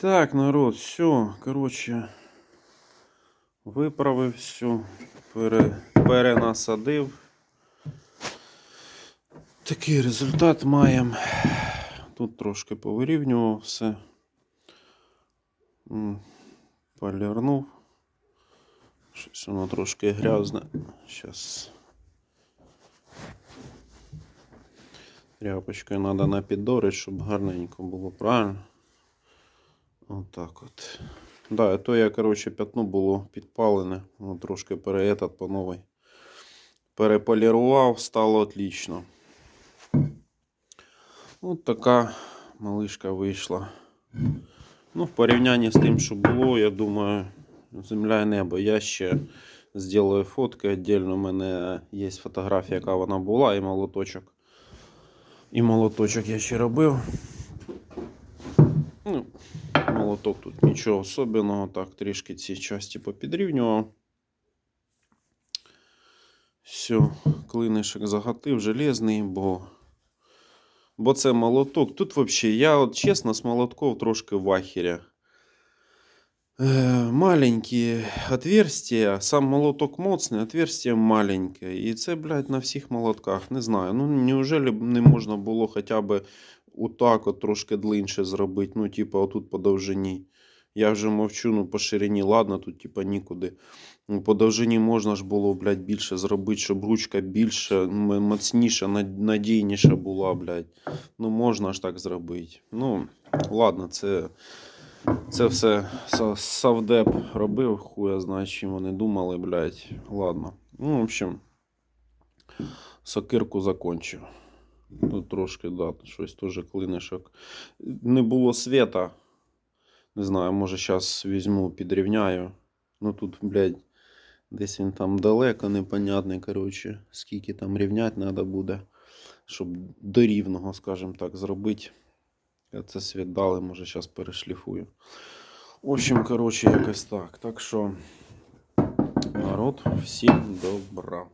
Так, народ, все, коротше, виправив все, пере, перенасадив. Такий результат маємо. Тут трошки повирівнював все. Полірнув. Щось воно трошки грязне. Зараз. Тряпочкою треба напідорити, щоб гарненько було правильно. Отак от. Да, то я, коротше, п'ятно було підпалене. Воно трошки переетат по новій. Переполірував, стало отлично. От така малишка вийшла. Ну, в порівнянні з тим, що було, я думаю, земля і небо. Я ще зроблю фотки віддільно. У мене є фотографія, яка вона була, і молоточок. І молоточок я ще робив. Ну, молоток тут нічого особливого, так, трішки ці часті попідрівнював. Все, клинишок загатив, железний, бо, бо це молоток. Тут взагалі, я от чесно з молотков трошки в ахері. Е, маленькі отверстия, сам молоток моцний, отверстие маленьке. І це, блядь, на всіх молотках. Не знаю. Ну, неужели б не можна було хоча б отак от трошки длинше зробити, ну, типа, отут по довжині. Я вже мовчу, ну по ширині, ладно, тут типа нікуди. Ну, по довжині можна ж було, блядь, більше зробити, щоб ручка більше, м- моцніша, надійніша була, блядь. Ну, можна ж так зробити. Ну, ладно, це, це все са- Савдеп робив, хуя знає, чим вони думали, блядь. Ладно. Ну, в общем, сокирку закончив. Тут трошки, да, щось теж клинишок. Не було света. Не знаю, може зараз візьму, підрівняю. Ну тут, блядь, десь він там далеко, непонятний, коротше, скільки там рівняти треба буде, щоб до рівного, скажімо так, зробити. Я це світ дали, може зараз перешліфую. В общем, коротше, якось так. Так що, народ, всім добра.